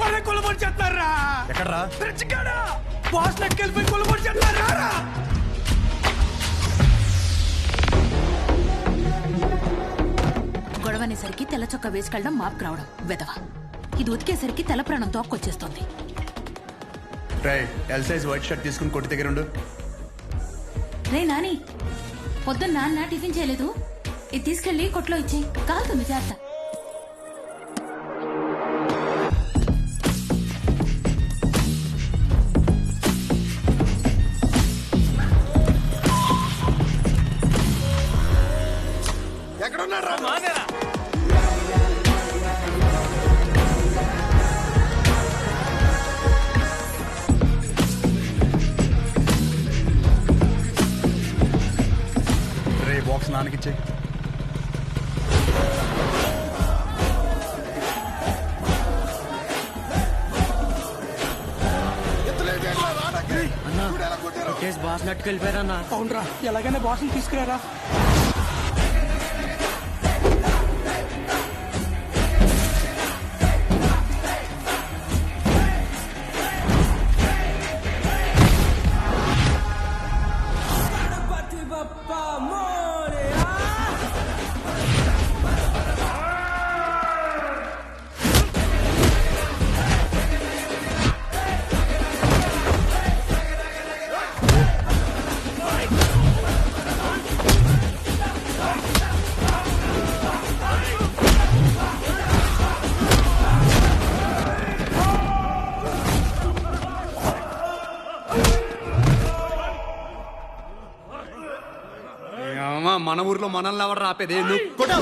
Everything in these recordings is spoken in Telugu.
వాళ్ళ కొలబడి చేస్తారా? ఎక్కడ్రా? బ్రిడ్జిగాడా బాస్ నెక్కెళ్ళిపోయి కొలబడి చేస్తారా? రా గొడవ అనేసరికి తెల్ల చొక్క వేసుకెళ్ళడం మాపుకు రావడం వెదవ ఇది ఉతికేసరికి తెల్ల ప్రాణం తోక్కొచ్చేస్తోంది. రై ఎల్ సైజ్ వైట్ షర్ట్ తీసుకుని కొట్టి దగ్గర ఉండు రే నాని పొద్దున్న నాన్న టిఫిన్ చేయలేదు. ఇది తీసుకెళ్ళి కొట్లో ఇచ్చేయి. కాలుతుంది జాగ్రత్త నాన్నకిచ్చే కేసు బాస్ నెట్టుకెళ్ళిపోయారన్నా అవునరా ఎలాగైనా బాస్ని తీసుకురారా? మన ఊర్లో మనల్ని ఎవరు రాపేదే నువ్వు కొట్టు.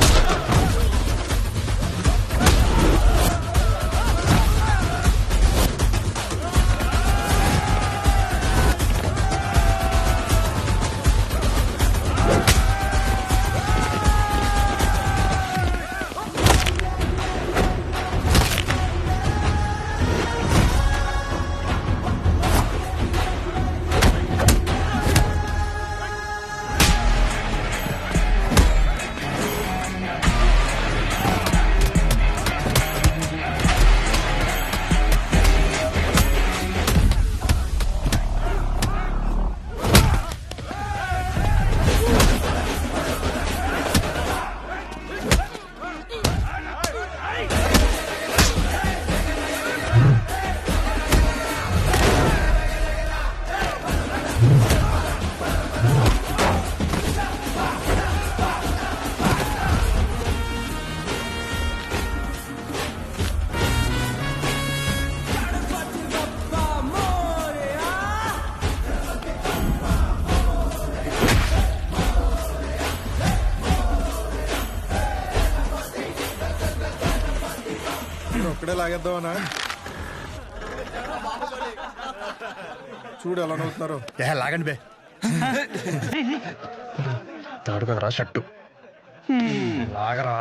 ఒక్కడే లాగేద్దామనా చూడు ఎలా నవ్వుతున్నారు ఏ లాగండి బే. తాడు కదరా షర్టు. లాగరా.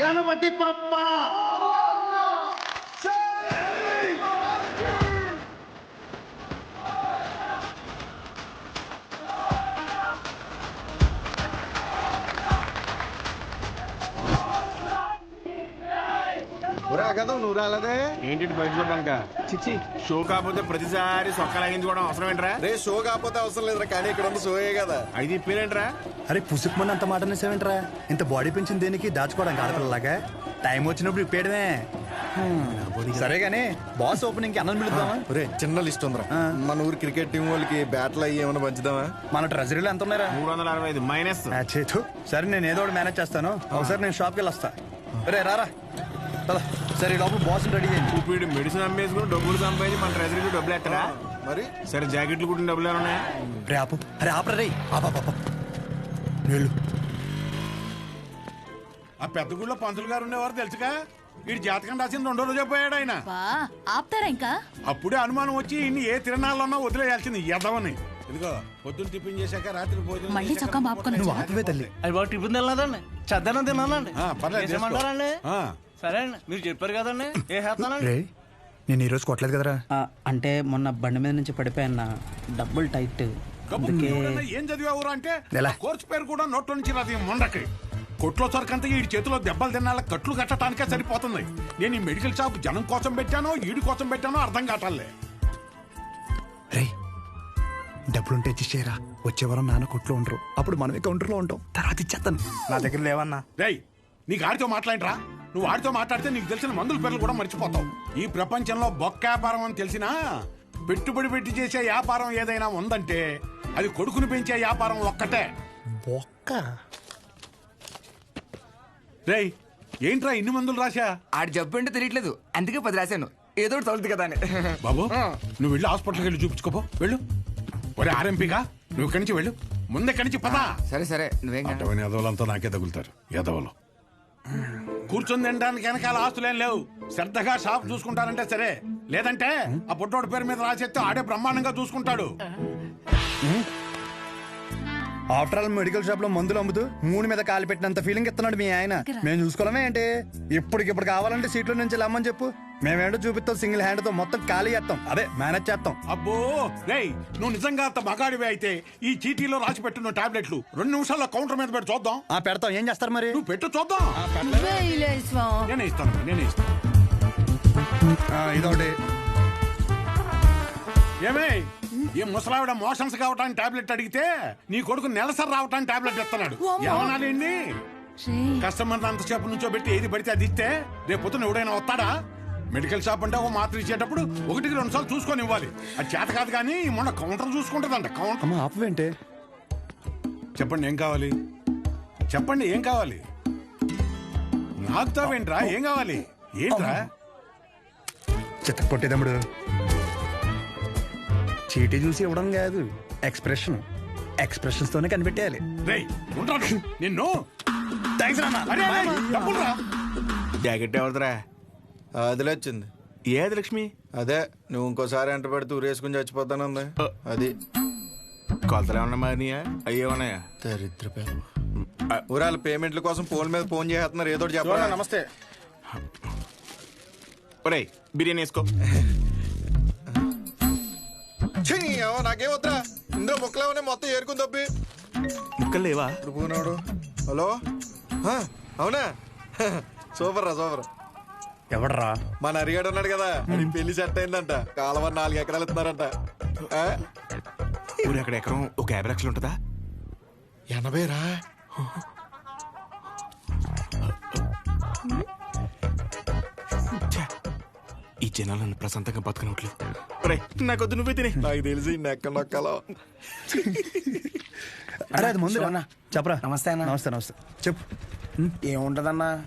ఒరే కదా నువ్వు రాలేదే ఏంటి బయట చూడడానిక? చిచ్చి. షో కాకపోతే ప్రతిసారి సొక్క లాగించుకోవడం అవసరం ఏంట్రా? రే షో కాకపోతే అవసరం లేదురా కానీ ఇక్కడ ఉంది షోయే కదా. అయితే ఇప్పేరేంట్రా అరే పుసుకుమని అంత మాట అనేసేవేంట్రా? ఇంత బాడీ పెంచింది దేనికి దాచుకోవడానికి ఆడపిల్లలాగా? టైం వచ్చినప్పుడు ఇప్పేయడమే. సరే గానీ బాస్ ఓపెనింగ్కి అన్నం పిలుద్దామా ఒరే చిన్న లిస్ట్ ఉందిరా. మన ఊరు క్రికెట్ టీం వాళ్ళకి బ్యాట్లు అయ్యి ఏమైనా పంచుదామా? మన ట్రెజరీలో ఎంత ఉన్నారా మూడు వందల అరవై ఐదు మైనస్ చేతు సరే నేను ఏదో ఒకటి మేనేజ్ చేస్తాను. ఒకసారి నేను షాప్కి వెళ్ళి వస్తా రే రారా. సరే లోపల బాస్ రెడీ చేయండి ఇప్పుడు మెడిసిన్ అమ్మేసుకుని డబ్బులు సంపాదించి మన ట్రెజరీకి డబ్బులు ఎట్టరా మరి? సరే జాకెట్లు కుట్టిన డబ్బులు ఏమన్నా రే ఆపు. అరే ఆపరా రే. ఆపా పాప నీళ్ళు. ఆ పెద్ద గుళ్ళో పంతులు గారు ఉండేవారు తెలుసుగా? వీడి జాతకం రాసింది రెండో రోజే పోయాడు ఆయన. ఆపుతారా ఇంకా? అప్పుడే అనుమానం వచ్చి ఇన్ని ఏ తిరణాలన్నా వదిలేయాల్సింది ఎదవని. ఇదిగో పొద్దున్న టిఫిన్ చేశాక రాత్రి భోజనం మళ్ళీ చొక్కా మాపుకొని నువ్వు ఆపవే తల్లి. అది బాగా టిఫిన్ తినలేదండి. చద్దనం తిన్నానండి ఆ, పర్లేదు. సరే అండి మీరు చెప్పారు కదండి. ఏ రే నేను ఈరోజు కొట్టలేదు కదరా. ఆ, అంటే మొన్న బండి మీద నుంచి పడిపోయాన్న డబ్బులు టైట్. కబుర్లు అందుకే ఎవడన్నా ఏం చదివావురా అంటే ఎలా? ఆ కోర్సు పేరు కూడా నోట్లో నుంచి రాదు ఈ మొండకి. కొట్లో సరికంతా ఈ చేతిలో దెబ్బలు తినాల కట్లు కట్టడానికే సరిపోతుంది. నేను ఈ మెడికల్ షాప్ జనం కోసం పెట్టానో ఈడి కోసం పెట్టానో అర్థం కావట్లే. రే డబ్బులుంటే ఇచ్చేయరా వచ్చే వారం నాన్న కొట్లో ఉండరు. అప్పుడు మనమే కౌంటర్లో ఉంటాం. తర్వాత ఇచ్చేస్తాను నా దగ్గర లేవన్నా. రేయ్ నీకు ఆడితో మాట్లాడరా. నువ్వు ఆడితో మాట్లాడితే నీకు తెలిసిన మందుల పేర్లు కూడా మర్చిపోతావు. ఈ ప్రపంచంలో బొక్క వ్యాపారం అని తెలిసినా పెట్టుబడి పెట్టి చేసే వ్యాపారం ఏదైనా ఉందంటే అది కొడుకుని పెంచే వ్యాపారం ఒక్కటే. బొక్క? రేయ్ ఏంట్రా ఇన్ని మందులు రాశా? ఆడి జబ్బు ఏంటో తెలియట్లేదు. అందుకే పది రాశాను. ఏదో ఒకటి తగులుతుంది కదా అని. బాబు నువ్వు వెళ్ళి హాస్పిటల్కి వెళ్ళి చూపించుకోపో. వెళ్ళు. ఒరే ఆర్ఎంపీగా నువ్వు ఇక్కడి నుంచి వెళ్ళు. ముందే నుంచి పదా. సరే సరే. నువ్వేం. అటవని ఎదవలంతా నాకే తగులుతారు. ఎదవలు కూర్చొని తినడానికి వెనకాల ఆస్తులేం లేవు. శ్రద్ధగా షాప్ చూసుకుంటారంటే సరే. లేదంటే ఆ పుట్టోడు పేరు మీద రాసేస్తే ఆడే బ్రహ్మాండంగా చూసుకుంటాడు. ఆఫ్టర్ ఆల్ మెడికల్ షాప్లో మందులు అమ్ముతూ మూడు మీద కాలు పెట్టినంత ఫీలింగ్ ఇస్తున్నాడు మీ ఆయన. మేము చూసుకోవడమే ఏంటి? ఇప్పటికిప్పుడు కావాలంటే సీట్లో నుంచి లమ్మని చెప్పు. మేమేంటో చూపిస్తాం సింగిల్ హ్యాండ్తో మొత్తం ఖాళీ చేస్తాం. అదే మేనేజ్ చేస్తాం. అబ్బో! రేయ్ నువ్వు నిజంగా అంత మగాడివి అయితే ఈ చీటీలో రాసి పెట్టున్న టాబ్లెట్లు రెండు నిమిషాల్లో కౌంటర్ మీద పెట్టి చూద్దాం. ఆ పెడతాం. ఏం చేస్తారు మరి? నువ్వు పెట్టు చూద్దాం. నేనే ఇస్తాను నేనే ఇస్తాను. ఆ, ఇదొకటి. ఏమే ఈ ముసలావిడ మోషన్స్ కావటానికి టాబ్లెట్ అడిగితే నీ కొడుకు నెలసరి రావటానికి టాబ్లెట్ ఇస్తున్నాడు. ఏమనాలండి రే కస్టమర్ అంతసేపు నుంచో పెట్టి ఏది పడితే అది ఇస్తే రేపు పొద్దున ఎవడైనా వస్తాడా? మెడికల్ షాప్ అంటే ఒక మాత్ర ఇచ్చేటప్పుడు ఒకటికి రెండు సార్లు చూసుకొని ఇవ్వాలి. అది చేత కాదు కానీ మొన్న కౌంటర్ చూసుకుంటుందంట కౌంటర్. అమ్మ ఆపవేంటే చెప్పండి ఏం కావాలి? చెప్పండి ఏం కావాలి? నాకుతావేంట్రా ఏం కావాలి? ఏంట్రా? చిత్త కొట్టేదమ్ముడు చీటీ చూసి ఇవ్వడం కాదు ఎక్స్ప్రెషన్ ఎక్స్ప్రెషన్స్ తోనే కనిపెట్టేయాలి. రేయ్ ఉంటాడు నిన్ను. థ్యాంక్స్ డబ్బులురా. జాకెట్ ఎవరిదిరా? అదిలే వచ్చింది. ఏది లక్ష్మి? అదే నువ్వు ఇంకోసారి ఎంట పెడితే ఊరేసుకుని చచ్చిపోతానుంది అది. కొలతలు ఏమన్నా మారినాయా? అయ్యే ఉన్నాయా? దరిద్ర ఊరాల పేమెంట్ల కోసం ఫోన్ మీద ఫోన్ చేస్తున్నారు ఏదో చెప్పరా నమస్తే. ఒరేయ్ బిర్యానీ వేసుకో. నాకేం వద్దా ఇందులో ముక్కలేమనే మొత్తం ఏరుకుని తప్పి. ముక్కలు లేవా? ఇప్పుడు పోనాడు హలో? అవునా? సూపర్ రా సూపర్ ఎవడరా మన అరిగాడు ఉన్నాడు కదా. అది పెళ్ళి సెట్ అయిందంట. కాలువ నాలుగు ఎకరాలు ఇస్తున్నారంట. ఆ? ఊరు అక్కడ ఎకరం ఒక యాభై లక్షలు ఉంటుందా? ఎనభై రా ఛే, ఈ జనాలు నన్ను ప్రశాంతంగా బతకనట్లు. ఒరే నాకొద్దు నువ్వే తినే. నాకు తెలిసి నెక్క నొక్కలో. అరే అది ముందు. చెప్పరా. నమస్తే అన్న. నమస్తే నమస్తే. చెప్పు. ఏముంటదన్నా?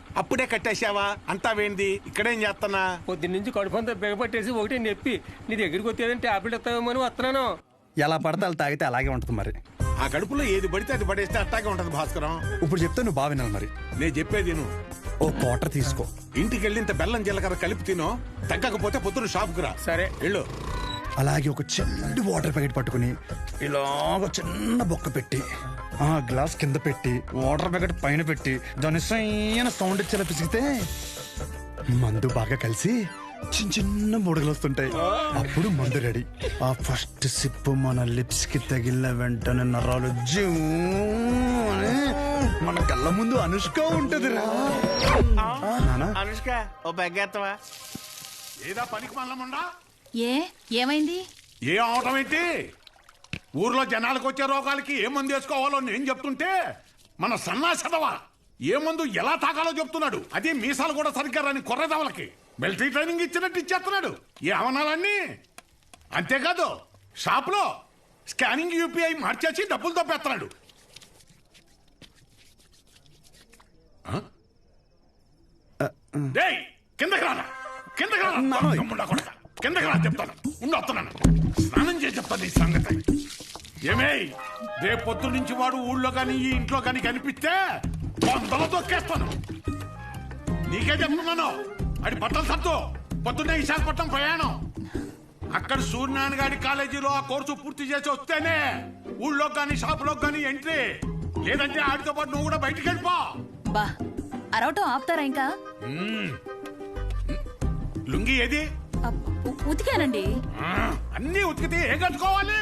అప్పుడే కట్టేశావా? అంతా వేంది. ఇక్కడేం చేస్తానా పొద్దున్నుంచి కడుపు అంతా బిగపట్టేసి ఒకటి నొప్పి. నీ దగ్గరికి వచ్చేదంటే టాబ్లెట్ ఇస్తావేమో అని వస్తున్నాను. ఎలా పడితే అలా తాగితే అలాగే ఉంటుంది మరి. ఆ కడుపులో ఏది పడితే అది పడేస్తే అట్టాగే ఉంటది భాస్కరం. ఇప్పుడు చెప్తే నువ్వు బాగా వినాలి మరి. నేను చెప్పేది నువ్వు ఓ క్వార్టర్ తీసుకో. ఇంటికి వెళ్ళి ఇంత బెల్లం జీలకర్ర కలిపి తినో. తగ్గకపోతే పొద్దున షాప్కి రా సరే. వెళ్ళు. అలాగే ఒక చిన్న వాటర్ ప్యాకెట్ పట్టుకుని ఇలాగ చిన్న బొక్క పెట్టి ఆ గ్లాస్ కింద పెట్టి వాటర్ ప్యాకెట్ పైన పెట్టి దాని సైన సౌండ్ ఇచ్చేలా పిసిగితే మందు బాగా కలిసి చిన్న చిన్న బుడగలు వస్తుంటాయి. అప్పుడు మందు రెడీ. ఆ ఫస్ట్ సిప్ మన లిప్స్కి తగిలిన వెంటనే నరాలు జూ అని మన కళ్ళ ముందు అనుష్క ఉంటది రా అనుష్క ఓ బెగ్గేస్తావా ఏదా పనికి ఏ ఏమైంది? ఏ అవటం ఏంటి? ఊర్లో జనాలకు వచ్చే రోగాలకి ఏ మందు వేసుకోవాలో నేను చెప్తుంటే మన సన్నాసదవా ఏ మందు ఎలా తాగాలో చెప్తున్నాడు. అదే మీసాలు కూడా సరిగ్గా రాని కొర్రదవలకి. మిలిటరీ ట్రైనింగ్ ఇచ్చినట్టు ఇచ్చేస్తున్నాడు. ఏ అవనాలన్నీ అంతేకాదు షాప్లో స్కానింగ్ యూపీఐ మార్చేసి డబ్బులు తప్పేస్తున్నాడు. కిందకి రానా కిందకి రానా కిందకి రా చెప్తాను. ఉండి వస్తున్నాను. స్నానం చేసి చెప్తాను ఈ సంగతి. ఏమే రేపు పొద్దు నుంచి వాడు ఊళ్ళో కానీ ఈ ఇంట్లో కానీ కనిపిస్తే వందలు తొక్కేస్తాను. నీకే చెప్తున్నాను అది బట్టలు సత్తు పొద్దున్నే విశాఖపట్నం ప్రయాణం. అక్కడ సూర్యనారాయణ గారి కాలేజీలో ఆ కోర్సు పూర్తి చేసి వస్తేనే ఊళ్ళో కానీ షాపులో కానీ ఎంట్రీ. లేదంటే ఆడితో పాటు నువ్వు కూడా బయటికి వెళ్ళిపో. బా అరవటం ఆపుతారా ఇంకా? లుంగి ఏది? ఉతికానండి. అన్నీ ఉతికితే ఏ కట్టుకోవాలి?